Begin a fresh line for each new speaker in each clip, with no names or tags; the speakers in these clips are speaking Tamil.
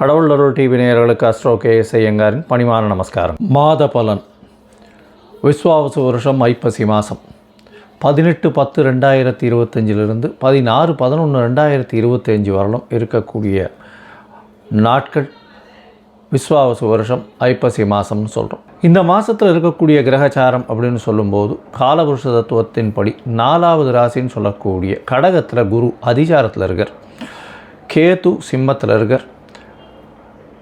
கடவுள் அருள் டிவி நேயர்களுக்கு அஸ்ட்ரோ கே எஸ் ஐயங்காரின் பணிவான நமஸ்காரம். மாத பலன். விஸ்வாவசு வருஷம் ஐப்பசி மாதம் பதினெட்டு பத்து ரெண்டாயிரத்தி இருபத்தஞ்சிலிருந்து பதினாறு பதினொன்று ரெண்டாயிரத்தி இருபத்தஞ்சி வரலும் இருக்கக்கூடிய நாட்கள் விஸ்வாவசு வருஷம் ஐப்பசி மாதம்னு சொல்கிறோம் இந்த மாதத்தில் இருக்கக்கூடிய கிரகச்சாரம் அப்படின்னு சொல்லும்போது காலபுருஷ தத்துவத்தின்படி நாலாவது ராசின்னு சொல்லக்கூடிய கடகத்தில் குரு அதிசாரத்தில் இருக்கார். கேது சிம்மத்தில் இருக்கார்.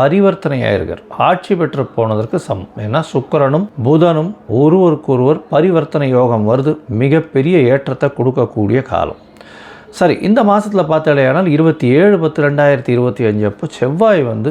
பரிவர்த்தனை இருக்கார் ஆட்சி பெற்று போனதற்கு சமம். ஏன்னா சுக்கிரனும் புதனும் ஒருவருக்கொருவர் பரிவர்த்தனை யோகம் வருது. மிகப்பெரிய ஏற்றத்தை கொடுக்கக்கூடிய காலம். சரி இந்த மாதத்தில் பார்த்தாலேயானால் இருபத்தி ஏழு பத்து ரெண்டாயிரத்தி இருபத்தி அஞ்சு அப்போ செவ்வாய் வந்து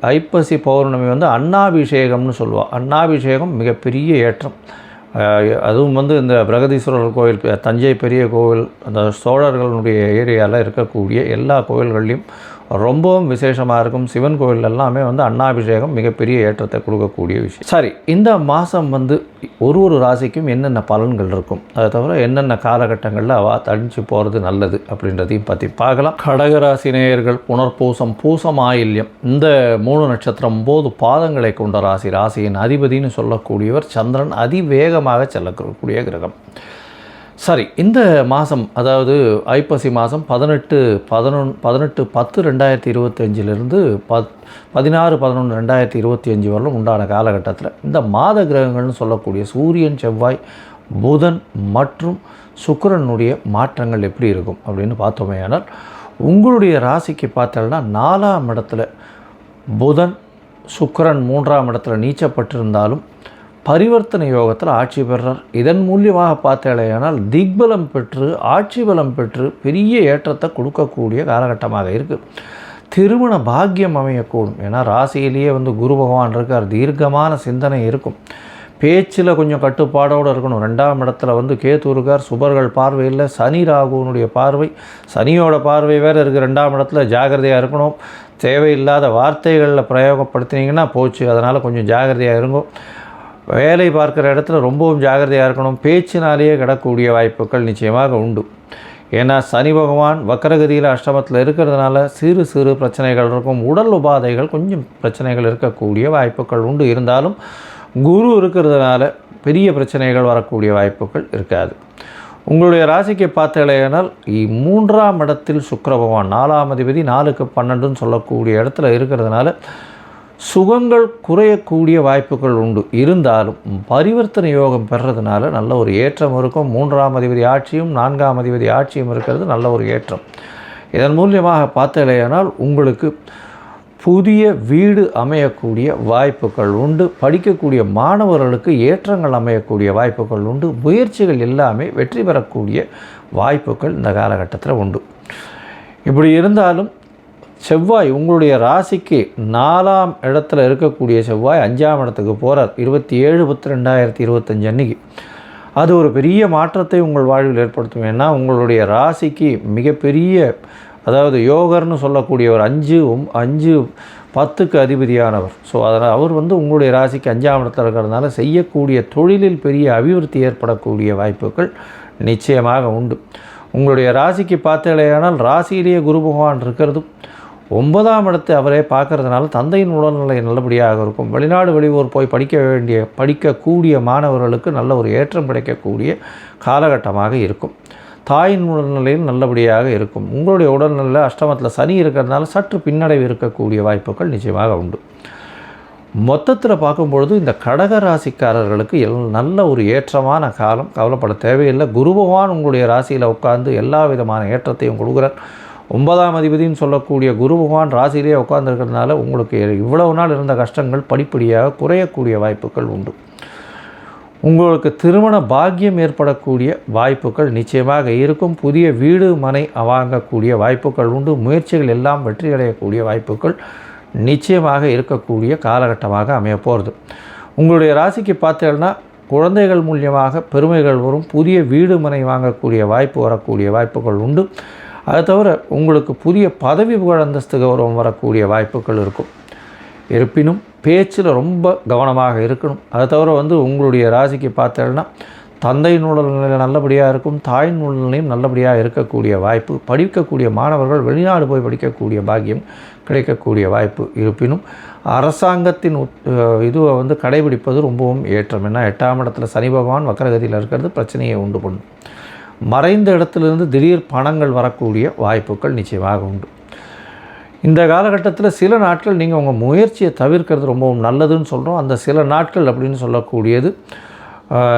ஐப்பசி பௌர்ணமி வந்து அன்னாபிஷேகம்னு சொல்லுவாள் அன்னாபிஷேகம் மிகப்பெரிய ஏற்றம். அதுவும் வந்து இந்த பிரகதீஸ்வரர் கோவில் தஞ்சை பெரிய கோவில் அந்த சோழர்களுடைய ஏரியாவில் இருக்கக்கூடிய எல்லா கோயில்கள்லேயும் ரொம்பவும் விசேஷமாக இருக்கும். சிவன் கோயில் எல்லாமே வந்து அன்னாபிஷேகம் மிகப்பெரிய ஏற்றத்தை கொடுக்கக்கூடிய விஷயம். சரி இந்த மாதம் வந்து ஒரு ஒரு ராசிக்கும் என்னென்ன பலன்கள் இருக்கும்? அதை தவிர என்னென்ன காலகட்டங்களில் அவ தடிச்சு போகிறது நல்லது அப்படின்றதையும் பற்றி பார்க்கலாம். கடகராசி நேயர்கள் புனர்பூசம் பூசம் ஆயில்யம் இந்த மூணு நட்சத்திரம் போது பாதங்களை கொண்ட ராசி ராசியின் அதிபதினு சொல்லக்கூடியவர் சந்திரன் அதிவேகமாக செல்லக்கூடிய கிரகம். சரி இந்த மாதம் அதாவது ஐப்பசி மாதம் பதினெட்டு பதினொன்று பதினெட்டு பத்து ரெண்டாயிரத்தி இருபத்தஞ்சிலிருந்து பத் பதினாறு பதினொன்று ரெண்டாயிரத்தி இருபத்தி அஞ்சு வரலும் உண்டான காலகட்டத்தில் இந்த மாத கிரகங்கள்னு சொல்லக்கூடிய சூரியன் செவ்வாய் புதன் மற்றும் சுக்கரனுடைய மாற்றங்கள் எப்படி இருக்கும் அப்படின்னு பார்த்தோமே ஆனால் உங்களுடைய ராசிக்கு பார்த்தோம்னா நாலாம் இடத்துல புதன் சுக்கரன் மூன்றாம் இடத்துல நீச்சப்பட்டிருந்தாலும் பரிவர்த்தனை யோகத்தில் ஆட்சி பெறார். இதன் மூலியமாக பார்த்தாலேயானால் திக்பலம் பெற்று ஆட்சி பலம் பெற்று பெரிய ஏற்றத்தை கொடுக்கக்கூடிய காலகட்டமாக இருக்குது திருமண பாக்கியம் அமையக்கூடும். ஏன்னா ராசியிலேயே வந்து குரு பகவான் இருக்கார். தீர்க்கமான சிந்தனை இருக்கும். பேச்சில் கொஞ்சம் கட்டுப்பாடோடு இருக்கணும். ரெண்டாம் இடத்துல வந்து கேத்து இருக்கார். சுபர்கள் பார்வையில் சனி ராகுவனுடைய பார்வை சனியோட பார்வை வேறு இருக்குது ரெண்டாம் இடத்துல ஜாகிரதையாக இருக்கணும். தேவையில்லாத வார்த்தைகளில் பிரயோகப்படுத்தினீங்கன்னா போச்சு. அதனால் கொஞ்சம் ஜாகிரதையாக இருக்கும் வேலை பார்க்குற இடத்துல ரொம்பவும் ஜாகிரதையாக இருக்கணும். பேச்சினாலேயே கிடக்கூடிய வாய்ப்புகள் நிச்சயமாக உண்டு. ஏன்னா சனி பகவான் வக்கரகதியில் அஷ்டமத்தில் இருக்கிறதுனால சிறு சிறு பிரச்சனைகள் இருக்கும். உடல் உபாதைகள் கொஞ்சம் பிரச்சனைகள் இருக்கக்கூடிய வாய்ப்புகள் உண்டு. இருந்தாலும் குரு இருக்கிறதுனால பெரிய பிரச்சனைகள் வரக்கூடிய வாய்ப்புகள் இருக்காது. உங்களுடைய ராசிக்கு பார்த்தீங்களேனால் மூன்றாம் இடத்தில் சுக்கர பகவான் நாலாம் அதிபதி நாலுக்கு பன்னெண்டுன்னு சொல்லக்கூடிய இடத்துல இருக்கிறதுனால சுகங்கள் குறையக்கூடிய வாய்ப்புகள் உண்டு. இருந்தாலும் பரிவர்த்தனை யோகம் பெறதுனால நல்ல ஒரு ஏற்றம் இருக்கும். மூன்றாம் அதிபதி ஆட்சியும் நான்காம் அதிபதி ஆட்சியும் இருக்கிறது நல்ல ஒரு ஏற்றம். இதன் மூலியமாக பார்த்தலையானால் உங்களுக்கு புதிய வீடு அமையக்கூடிய வாய்ப்புகள் உண்டு. படிக்கக்கூடிய மாணவர்களுக்கு ஏற்றங்கள் அமையக்கூடிய வாய்ப்புகள் உண்டு. முயற்சிகள் எல்லாமே வெற்றி பெறக்கூடிய வாய்ப்புகள் இந்த காலகட்டத்தில் உண்டு. இப்படி இருந்தாலும் செவ்வாய் உங்களுடைய ராசிக்கு நாலாம் இடத்துல இருக்கக்கூடிய செவ்வாய் அஞ்சாம் இடத்துக்கு போகிறார் இருபத்தி ஏழு பத்து ரெண்டாயிரத்தி இருபத்தஞ்சு அன்னைக்கு. அது ஒரு பெரிய மாற்றத்தை உங்கள் வாழ்வில் ஏற்படுத்தும். ஏன்னா உங்களுடைய ராசிக்கு மிகப்பெரிய அதாவது யோகர்னு சொல்லக்கூடிய ஒரு அஞ்சு அஞ்சு பத்துக்கு அதிபதியானவர். ஸோ அதனால் அவர் வந்து உங்களுடைய ராசிக்கு அஞ்சாம் இடத்துல இருக்கிறதுனால செய்யக்கூடிய தொழிலில் பெரிய அபிவிருத்தி ஏற்படக்கூடிய வாய்ப்புகள் நிச்சயமாக உண்டு. உங்களுடைய ராசிக்கு பார்த்தீங்களேயானால் ராசியிலேயே குரு பகவான் இருக்கிறதும் ஒன்பதாம் இடத்தை அவரே பார்க்கறதுனால தந்தையின் உடல்நிலை நல்லபடியாக இருக்கும். வெளிநாடு வெளியூர் போய் படிக்க வேண்டிய படிக்கக்கூடிய மாணவர்களுக்கு நல்ல ஒரு ஏற்றம் கிடைக்கக்கூடிய காலகட்டமாக இருக்கும். தாயின் உடல்நிலையும் நல்லபடியாக இருக்கும். உங்களுடைய உடல்நிலை அஷ்டமத்தில் சனி இருக்கிறதுனால சற்று பின்னடைவு இருக்கக்கூடிய வாய்ப்புகள் நிச்சயமாக உண்டு. மொத்தத்தில் பார்க்கும்பொழுது இந்த கடக ராசிக்காரர்களுக்கு எல் நல்ல ஒரு ஏற்றமான காலம். கவலைப்பட தேவையில்லை. குரு பகவான் உங்களுடைய ராசியில் உட்கார்ந்து எல்லா விதமான ஏற்றத்தையும் கொடுக்குறார். ஒன்பதாம் அதிபதினு சொல்லக்கூடிய குரு பகவான் ராசியிலேயே உட்கார்ந்துருக்கிறதுனால உங்களுக்கு இவ்வளவு நாள் இருந்த கஷ்டங்கள் படிப்படியாக குறையக்கூடிய வாய்ப்புகள் உண்டு. உங்களுக்கு திருமண பாக்கியம் ஏற்படக்கூடிய வாய்ப்புகள் நிச்சயமாக இருக்கும். புதிய வீடு மனை வாங்கக்கூடிய வாய்ப்புகள் உண்டு. முயற்சிகள் எல்லாம் வெற்றி அடையக்கூடிய வாய்ப்புகள் நிச்சயமாக இருக்கக்கூடிய காலகட்டமாக அமையப்போகிறது உங்களுடைய ராசிக்கு பார்த்தீங்கன்னா குழந்தைகள் மூலியமாக பெருமைகள் வரும். புதிய வீடு மனை வாங்கக்கூடிய வாய்ப்பு வரக்கூடிய வாய்ப்புகள் உண்டு. அது தவிர உங்களுக்கு புதிய பதவி புகழ் அந்தஸ்து கௌரவம் வரக்கூடிய வாய்ப்புகள் இருக்கும். இருப்பினும் பேச்சில் ரொம்ப கவனமாக இருக்கணும். அதை தவிர வந்து உங்களுடைய ராசிக்கு பார்த்தேன்னா தந்தை உடல்நிலை நல்லபடியாக இருக்கும் தாய் நூலையும் நல்லபடியாக இருக்கக்கூடிய வாய்ப்பு படிக்கக்கூடிய மாணவர்கள் வெளிநாடு போய் படிக்கக்கூடிய பாக்கியம் கிடைக்கக்கூடிய வாய்ப்பு. இருப்பினும் அரசாங்கத்தின் உத்- இதுவை வந்து கடைபிடிப்பது ரொம்பவும் ஏற்றம். ஏன்னா எட்டாம் இடத்துல சனி பகவான் வக்கரகதியில் இருக்கிறது பிரச்சனையை உண்டு பண்ணும். மறைந்த இடத்துலேருந்து திடீர் பணங்கள் வரக்கூடிய வாய்ப்புகள் நிச்சயமாக உண்டு. இந்த காலகட்டத்தில் சில நாட்கள் நீங்கள் உங்கள் முயற்சியை தவிர்க்கிறது ரொம்பவும் நல்லதுன்னு சொல்கிறோம் அந்த சில நாட்கள் அப்படின்னு சொல்லக்கூடியது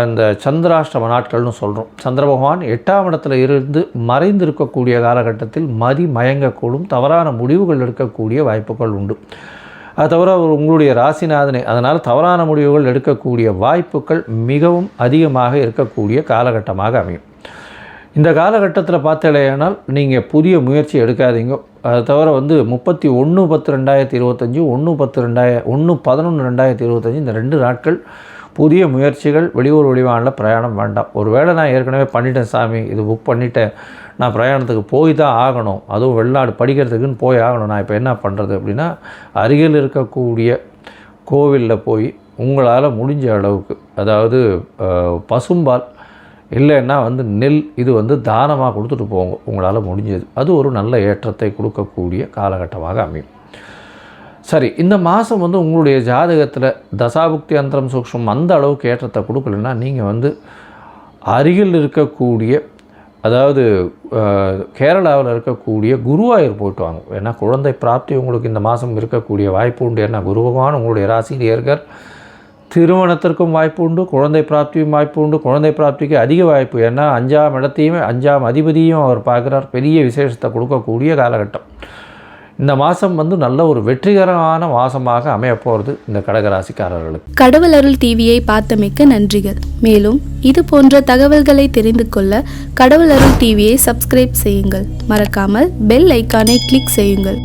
இந்த சந்திராஷ்டம நாட்கள்னு சொல்கிறோம் சந்திர பகவான் எட்டாம் இடத்துல இருந்து மறைந்து இருக்கக்கூடிய காலகட்டத்தில் மதி மயங்கக்கூடும் தவறான முடிவுகள் எடுக்கக்கூடிய வாய்ப்புகள் உண்டு. அது தவிர அவர் உங்களுடைய ராசிநாதனை அதனால் தவறான முடிவுகள் எடுக்கக்கூடிய வாய்ப்புகள் மிகவும் அதிகமாக இருக்கக்கூடிய காலகட்டமாக அமையும். இந்த காலகட்டத்தில் பார்த்தலையானால் நீங்கள் புதிய முயற்சி எடுக்காதீங்க. அதை தவிர வந்து முப்பத்தி ஒன்று பத்து ரெண்டாயிரத்தி இருபத்தஞ்சி ஒன்று பத்து ரெண்டாயிர ஒன்று பதினொன்று ரெண்டாயிரத்தி இருபத்தஞ்சி இந்த ரெண்டு நாட்கள் புதிய முயற்சிகள் வெளியூர் வெளிவானில் பிரயாணம் வேண்டாம். ஒருவேளை நான் ஏற்கனவே பண்ணிட்டேன் சாமி இது புக் பண்ணிட்டேன். நான் பிரயாணத்துக்கு போய் தான் ஆகணும். அதுவும் வெளிநாடு படிக்கிறதுக்குன்னு போய் ஆகணும். நான் இப்போ என்ன பண்ணுறது அப்படின்னா அருகில் இருக்கக்கூடிய கோவிலில் போய் உங்களால் முடிஞ்ச அளவுக்கு அதாவது பசும்பால் இல்லைன்னா வந்து நெல் இது வந்து தானமாக கொடுத்துட்டு போங்க உங்களால் முடிஞ்சது. அது ஒரு நல்ல ஏற்றத்தை கொடுக்கக்கூடிய காலகட்டமாக அமையும். சரி இந்த மாதம் வந்து உங்களுடைய ஜாதகத்தில் தசாபுக்தி அந்தரம் சூக்ஷ்மம் அந்த அளவுக்கு ஏற்றத்தை கொடுக்கலன்னா நீங்கள் வந்து அருகில் இருக்கக்கூடிய அதாவது கேரளாவில் இருக்கக்கூடிய குருவாயூர் போயிட்டு வாங்க. ஏன்னா குழந்தை பிராப்தி உங்களுக்கு இந்த மாதம் இருக்கக்கூடிய வாய்ப்பு உண்டு. ஏன்னா குரு பகவான் உங்களுடைய ராசியில் இருக்கார். திருமணத்திற்கும் வாய்ப்பு உண்டு குழந்தை பிராப்தியும் வாய்ப்பு உண்டு குழந்தை பிராப்திக்கு அதிக வாய்ப்பு. ஏன்னா அஞ்சாம் இடத்தையுமே அஞ்சாம் அதிபதியும் அவர் பார்க்குறார். பெரிய விசேஷத்தை கொடுக்கக்கூடிய காலகட்டம். இந்த மாதம் வந்து நல்ல ஒரு வெற்றிகரமான மாதமாக அமைய போகிறது இந்த கடகராசிக்காரர்களுக்கு.
கடவுள் அருள் டிவியை பார்த்தமைக்க நன்றிகள். மேலும் இது போன்ற தகவல்களை தெரிந்து கொள்ள கடவுள் அருள் டிவியை சப்ஸ்கிரைப் செய்யுங்கள். மறக்காமல் பெல் ஐக்கானை கிளிக் செய்யுங்கள்.